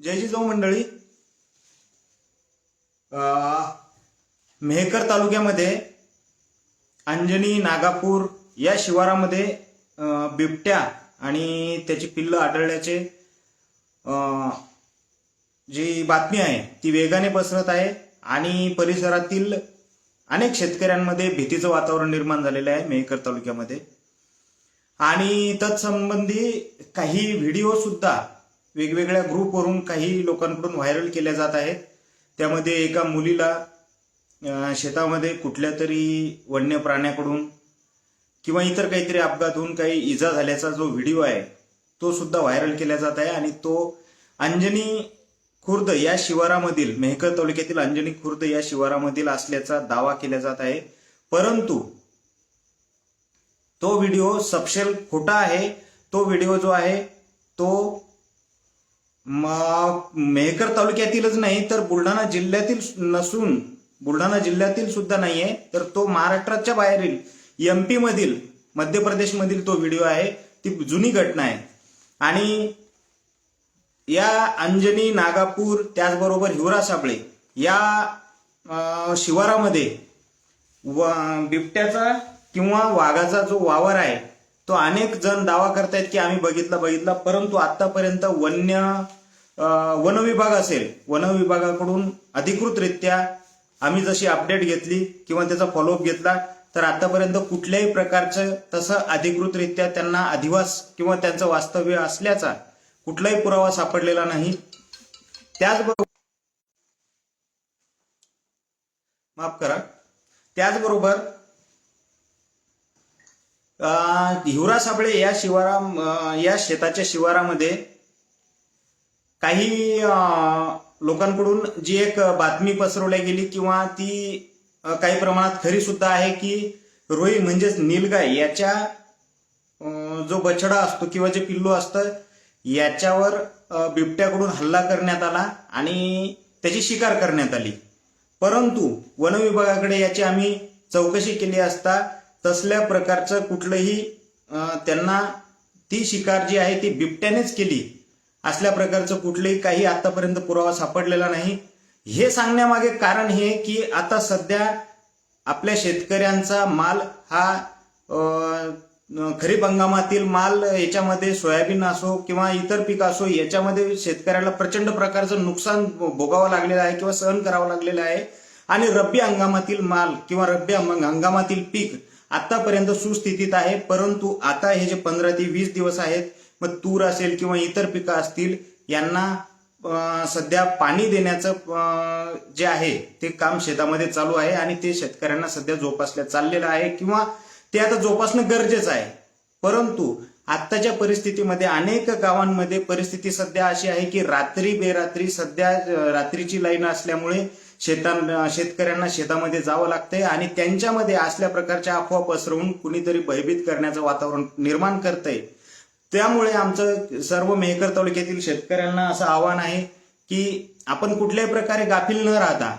जय जिजाऊ मंडळी. मेहकर तालुक्यामध्ये अंजनी नागापूर या शिवारामध्ये बिबट्या आणि त्याची पिल्लं आढळल्याचे जी बातमी आहे ती वेगाने पसरत आहे आणि परिसरातील अनेक शेतकऱ्यांमध्ये भीतीचं वातावरण निर्माण झालेलं आहे मेहकर तालुक्यामध्ये. आणि तत्संबंधी काही व्हिडिओ सुद्धा वेगवेगळ्या ग्रुपवरून काही लोकांकडून व्हायरल केल्या जात आहेत. त्यामध्ये एका मुलीला शेतामध्ये कुठल्या तरी वन्य प्राण्याकडून किंवा इतर काहीतरी अपघात होऊन काही इजा झाल्याचा जो व्हिडिओ आहे तो सुद्धा व्हायरल केला जात आहे आणि तो अंजनी खुर्द या शिवारामधील मेहकर तालुक्यातील अंजनी खुर्द या शिवारामधील असल्याचा दावा केला जात आहे. परंतु तो व्हिडिओ सपशेल खोटा आहे. तो व्हिडिओ जो आहे तो मेहकर तालुक्यातीलच नाही तर बुलढाणा जिल्ह्यातील नसून बुलढाणा जिल्ह्यातील सुद्धा नाहीये तर तो महाराष्ट्राच्या बाहेरील एमपी मधील मध्य प्रदेश मधील तो व्हिडिओ आहे ती जुनी घटना आहे. आणि या अंजनी नागापूर त्याचबरोबर हिवरा साबळे या शिवारामध्ये व बिबट्याचा किंवा वाघाचा जो वावर आहे तो अनेक जण दावा करतायत की आम्ही बघितला बघितला. परंतु आतापर्यंत वन्य वन विभाग असेल वन विभागाकडून अधिकृतरित्या आम्ही जशी अपडेट घेतली किंवा त्याचा फॉलोअप घेतला तर आतापर्यंत कुठल्याही प्रकारचं तसं अधिकृतरित्या त्यांना अधिवास किंवा त्यांचं वास्तव्य असल्याचा कुठलाही पुरावा सापडलेला नाही. त्याचबरोबर माफ करा. त्याचबरोबर हिवरा साबळे या शिवारा या शेताच्या शिवारामध्ये काही लोकांकडून जी एक बातमी पसरवली गेली किंवा ती काही प्रमाणात खरी सुद्धा आहे की रोई म्हणजेच नीलगाय याच्या जो बछडा असतो किंवा जे पिल्लू असतं याच्यावर बिबट्याकडून हल्ला करण्यात आला आणि त्याची शिकार करण्यात आली. परंतु वनविभागाकडे याची आम्ही चौकशी केली असता तसल्या प्रकारचं कुठलंही त्यांना ती शिकार जी आहे ती बिबट्यानेच केली असल्या प्रकारचं कुठलंही काही आतापर्यंत पुरावा सापडलेला नाही. हे सांगण्यामागे कारण हे की आता सध्या आपल्या शेतकऱ्यांचा माल हा खरीप हंगामातील माल याच्यामध्ये सोयाबीन असो किंवा इतर पीक असो याच्यामध्ये शेतकऱ्याला प्रचंड प्रकारचं नुकसान भोगावं लागलेलं आहे किंवा सहन करावं लागलेलं आहे. आणि रब्बी हंगामातील माल किंवा रब्बी हंगामातील पीक आतापर्यंत सुस्थितीत आहे परंतु आता हे जे पंधरा ते वीस दिवस आहेत मग तूर असेल किंवा इतर पिकं असतील यांना सध्या पाणी देण्याचं जे आहे ते काम शेतामध्ये चालू आहे आणि ते शेतकऱ्यांना सध्या जोपासल्या चाललेलं आहे किंवा ते आता जोपासणं गरजेचं आहे. परंतु आत्ताच्या परिस्थितीमध्ये अनेक गावांमध्ये परिस्थिती सध्या अशी आहे की रात्री बेरात्री सध्या रात्रीची लाईन असल्यामुळे शेतां शेतकऱ्यांना शेतामध्ये जावं लागतंय आणि त्यांच्यामध्ये असल्या प्रकारच्या अफवा पसरवून कुणीतरी भयभीत करण्याचं वातावरण निर्माण करतंय. त्यामुळे आमचं सर्व मेहकर तालुक्यातील शेतकऱ्यांना असं आव्हान आहे की आपण कुठल्याही प्रकारे गाफील न राहता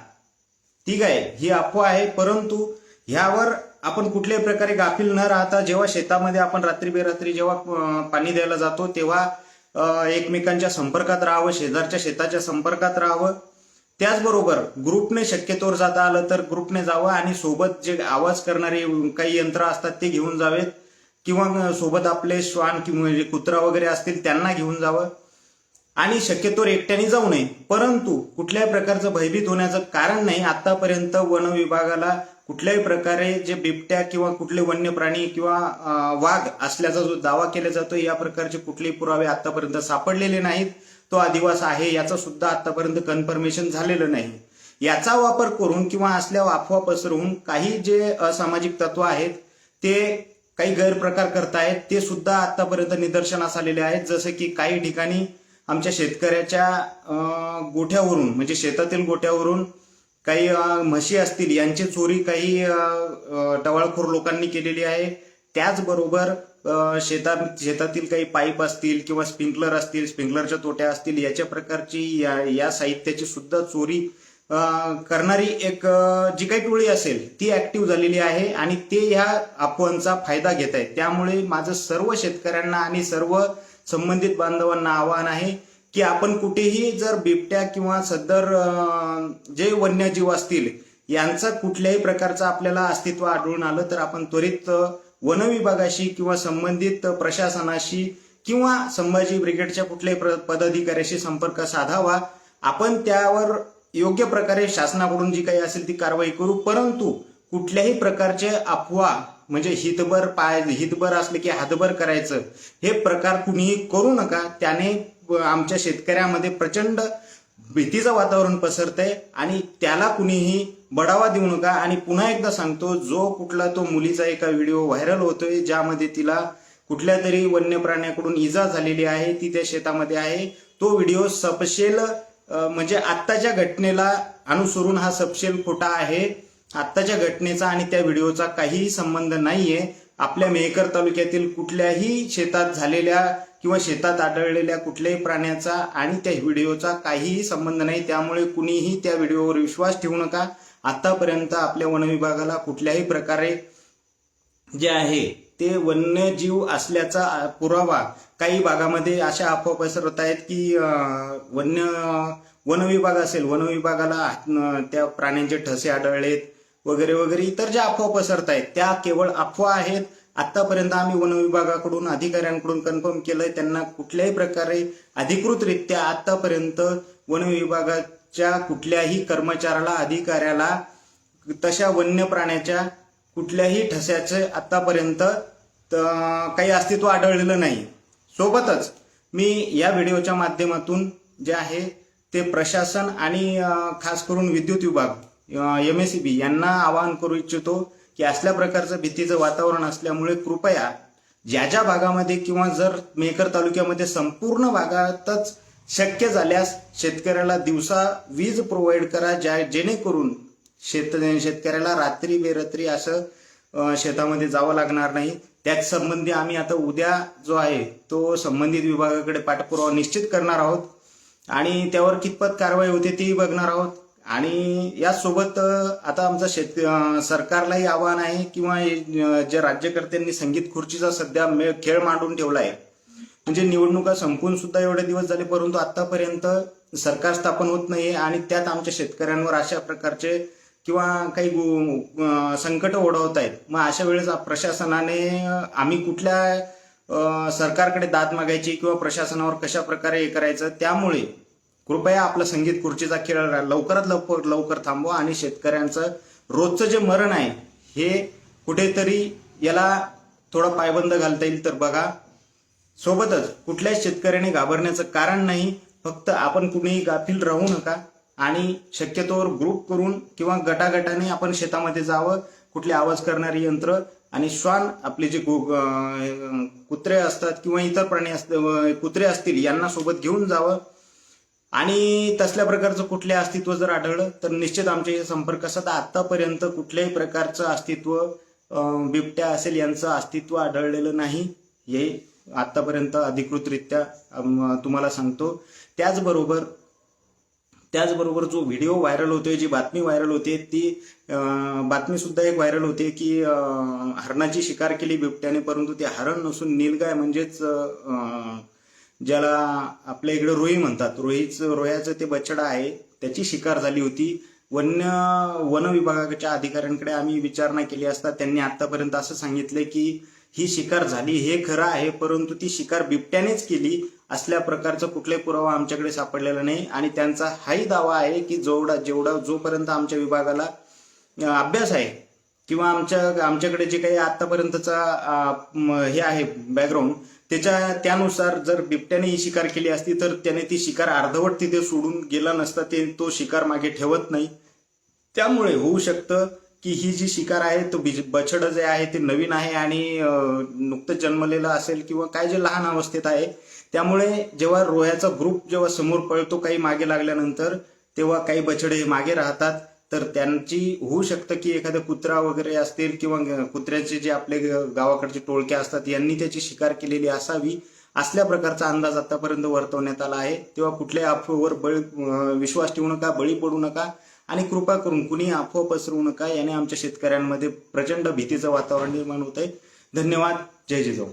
ठीक आहे ही अफवा आहे परंतु ह्यावर आपण कुठल्याही प्रकारे गाफील न राहता जेव्हा शेतामध्ये आपण रात्री बेरात्री जेव्हा पाणी द्यायला जातो तेव्हा एकमेकांच्या संपर्कात राहावं शेजारच्या शेताच्या संपर्कात राहावं. त्याचबरोबर ग्रुपने शक्यतोवर जाता आलं तर ग्रुपने जावं आणि सोबत जे आवाज करणारे काही यंत्र असतात ते घेऊन जावेत. किंवा सोबत आपले श्वान किंवा जे कुत्रा वगैरे असतील त्यांना घेऊन जावं. आणि शक्यतोवर एकट्याने जाऊ नये. परंतु कुठल्याही प्रकारचं भयभीत होण्याचं कारण नाही. आतापर्यंत वन विभागाला कुठल्याही प्रकारे जे बिबट्या किंवा कुठले वन्य प्राणी किंवा वाघ असल्याचा जो दावा केला जातो या प्रकारचे कुठलेही पुरावे आतापर्यंत सापडलेले नाहीत. तो आदिवास आहे याचं सुद्धा आतापर्यंत कन्फर्मेशन झालेलं नाही. याचा वापर करून किंवा असल्या अफवा पसरवून काही जे असामाजिक तत्व आहेत ते काही गैरप्रकार करतायत ते सुद्धा आतापर्यंत निदर्शनास आलेले आहेत. जसे की काही ठिकाणी आमच्या शेतकऱ्याच्या गोठ्यावरून म्हणजे शेतातील गोठ्यावरून काही म्हशी असतील यांची चोरी काही टवाळखोर लोकांनी केलेली आहे. त्याचबरोबर शेतात शेतातील काही पाईप असतील किंवा स्प्रिंकलर असतील स्प्रिंकलरच्या तोट्या असतील याच्या प्रकारची या या साहित्याची सुद्धा चोरी करणारी एक जी काही टोळी असेल ती ऍक्टिव्ह झालेली आहे आणि ते ह्या अफवांचा फायदा घेत आहेत. त्यामुळे माझं सर्व शेतकऱ्यांना आणि सर्व संबंधित बांधवांना आवाहन आहे की आपण कुठेही जर बिबट्या किंवा सदर जे वन्यजीव असतील यांचा कुठल्याही प्रकारचा आपल्याला अस्तित्व आढळून आलं तर आपण त्वरित वनविभागाशी किंवा संबंधित प्रशासनाशी किंवा संभाजी ब्रिगेडच्या कुठल्याही पदाधिकाऱ्याशी संपर्क साधावा. आपण त्यावर योग्य प्रकारे शासनाकडून जी काही असेल ती कारवाई करू. परंतु कुठल्याही प्रकारचे अफवा म्हणजे हितभर पाय हितभर असले की हातभर करायचं हे प्रकार कुणीही करू नका. त्याने आमच्या शेतकऱ्यामध्ये प्रचंड भीतीचं वातावरण पसरतंय आणि त्याला कुणीही बढावा देऊ नका. आणि पुन्हा एकदा सांगतो जो कुठला तो मुलीचा एका व्हिडिओ व्हायरल होतोय ज्यामध्ये तिला कुठल्या तरी वन्य प्राण्याकडून इजा झालेली आहे ती त्या शेतामध्ये आहे तो व्हिडिओ सपशेल म्हणजे आत्ताच्या घटनेला अनुसरून हा सपशेल खोटा आहे. आत्ताच्या घटनेचा आणि त्या व्हिडिओचा काहीही संबंध नाहीये. आपल्या मेहकर तालुक्यातील कुठल्याही शेतात झालेल्या किंवा शेतात आढळलेल्या कुठल्याही प्राण्याचा आणि त्या व्हिडिओचा काहीही संबंध नाही त्यामुळे कुणीही त्या व्हिडिओवर विश्वास ठेवू नका. आतापर्यंत आपल्या वनविभागाला कुठल्याही प्रकारे जे आहे ते वन्यजीव असल्याचा पुरावा काही भागामध्ये अशा अफवा पसरत आहेत की वन्य वनविभाग असेल वनविभागाला त्या प्राण्यांचे ठसे आढळलेत. वगैरे वगैरे इतर ज्या अफवा पसरत आहेत त्या केवळ अफवा आहेत. आतापर्यंत आम्ही वन विभागाकडून अधिकाऱ्यांकडून कन्फर्म केलंय त्यांना कुठल्याही प्रकारे अधिकृतरित्या आतापर्यंत वन विभागाच्या कुठल्याही कर्मचाऱ्याला अधिकाऱ्याला तशा वन्य प्राण्याच्या कुठल्याही ठस्याचे आतापर्यंत त- काही अस्तित्व आढळलेलं नाही. सोबतच मी या व्हिडिओच्या माध्यमातून जे आहे ते प्रशासन आणि खास करून विद्युत विभाग एम एस बी यांना आवाहन करू इच्छितो की असल्या प्रकारचं भीतीचं वातावरण असल्यामुळे कृपया ज्या ज्या भागामध्ये किंवा जर मेकर तालुक्यामध्ये संपूर्ण भागातच शक्य झाल्यास शेतकऱ्याला दिवसा वीज प्रोव्हाइड करा ज्या जेणेकरून शेत शेतकऱ्याला रात्री बेरात्री असं शेतामध्ये जावं लागणार नाही. त्याच संबंधी आम्ही आता उद्या जो आहे तो संबंधित विभागाकडे पाठपुरावा निश्चित करणार आहोत. आणि त्यावर कितपत कारवाई होते तीही बघणार आहोत. आणि यासोबत आता आमचं शेत सरकारलाही आव्हान आहे किंवा जे राज्यकर्त्यांनी संगीत खुर्चीचा सध्या मे- खेळ मांडून ठेवला आहे म्हणजे निवडणुका संपून सुद्धा एवढे दिवस झाले परंतु आतापर्यंत सरकार स्थापन होत नाही आणि त्यात आमच्या शेतकऱ्यांवर अशा प्रकारचे किंवा काही संकट ओढवत आहेत मग अशा वेळेस प्रशासनाने आम्ही कुठल्या सरकारकडे दाद मागायची किंवा प्रशासनावर कशा प्रकारे हे करायचं त्यामुळे कृपया आपला संगीत खुर्चीचा खेळ लवकरात लवकर लवकर थांबवा आणि शेतकऱ्यांचं रोजचं जे मरण आहे हे कुठेतरी याला थोडा पायबंद घालता येईल. तर बघा सोबतच कुठल्याच शेतकऱ्याने घाबरण्याचं कारण नाही फक्त आपण कुणीही गाफील राहू नका आणि शक्यतोवर ग्रुप करून किंवा गटागटाने आपण शेतामध्ये जावं कुठले आवाज करणारी यंत्र आणि श्वान आपले जे कुत्रे असतात किंवा इतर प्राणी असत कुत्रे असतील यांना सोबत घेऊन जावं. आणि तसल्या प्रकारचं कुठले अस्तित्व जर आढळलं तर निश्चित आमच्या संपर्क असतात आतापर्यंत कुठल्याही प्रकारचं अस्तित्व बिबट्या असेल यांचं अस्तित्व आढळलेलं नाही. हे आतापर्यंत अधिकृतरित्या तुम्हाला सांगतो. त्याचबरोबर त्याचबरोबर जो व्हिडिओ व्हायरल होतोय जी बातमी व्हायरल होते ती बातमीसुद्धा बातमी सुद्धा एक व्हायरल होते की हरणाची शिकार केली बिबट्याने परंतु ते हरण नसून नीलगाय म्हणजेच ज्याला आपल्या इकडे रोही म्हणतात. रोहीच रोह्याचं ते बछडा आहे. त्याची शिकार झाली होती. वन्य वन विभागाच्या अधिकाऱ्यांकडे आम्ही विचारणा केली असता त्यांनी आतापर्यंत असं सांगितलं की ही शिकार झाली. हे खरं आहे परंतु ती शिकार बिबट्यानेच केली असल्या प्रकारचा कुठलाही पुरावा आमच्याकडे सापडलेला नाही. आणि त्यांचा हाही दावा आहे की जेवढा जेवढा जोपर्यंत आमच्या विभागाला अभ्यास आहे किंवा आमच्या आमच्याकडे जे काही आतापर्यंतचा हे आहे बॅकग्राऊंड त्याच्या त्यानुसार जर बिबट्याने ही शिकार केली असती तर त्याने ती शिकार अर्धवट तिथे सोडून गेला नसता ते तो शिकार मागे ठेवत नाही. त्यामुळे होऊ शकतं की ही जी शिकार आहे तो बछड जे आहे ते नवीन आहे आणि नुकतं नुकतंच जन्मलेलं असेल किंवा काय जे लहान अवस्थेत आहे त्यामुळे जेव्हा रोह्याचा ग्रुप जेव्हा समोर पळतो काही मागे लागल्यानंतर तेव्हा काही बछडे मागे राहतात. तर त्यांची होऊ शकतं की एखादा कुत्रा वगैरे असतील किंवा कुत्र्याचे जे आपले ग- गावाकडचे टोळके असतात यांनी त्याची शिकार केलेली असावी असल्या प्रकारचा अंदाज आतापर्यंत वर्तवण्यात आला आहे. तेव्हा कुठल्याही अफवेवर बळी विश्वास ठेवू नका बळी पडू नका आणि कृपा करून कुणी अफवा पसरवू नका. याने आमच्या शेतकऱ्यांमध्ये प्रचंड भीतीचं वातावरण निर्माण होत आहे धन्यवाद. जय जिजाऊ.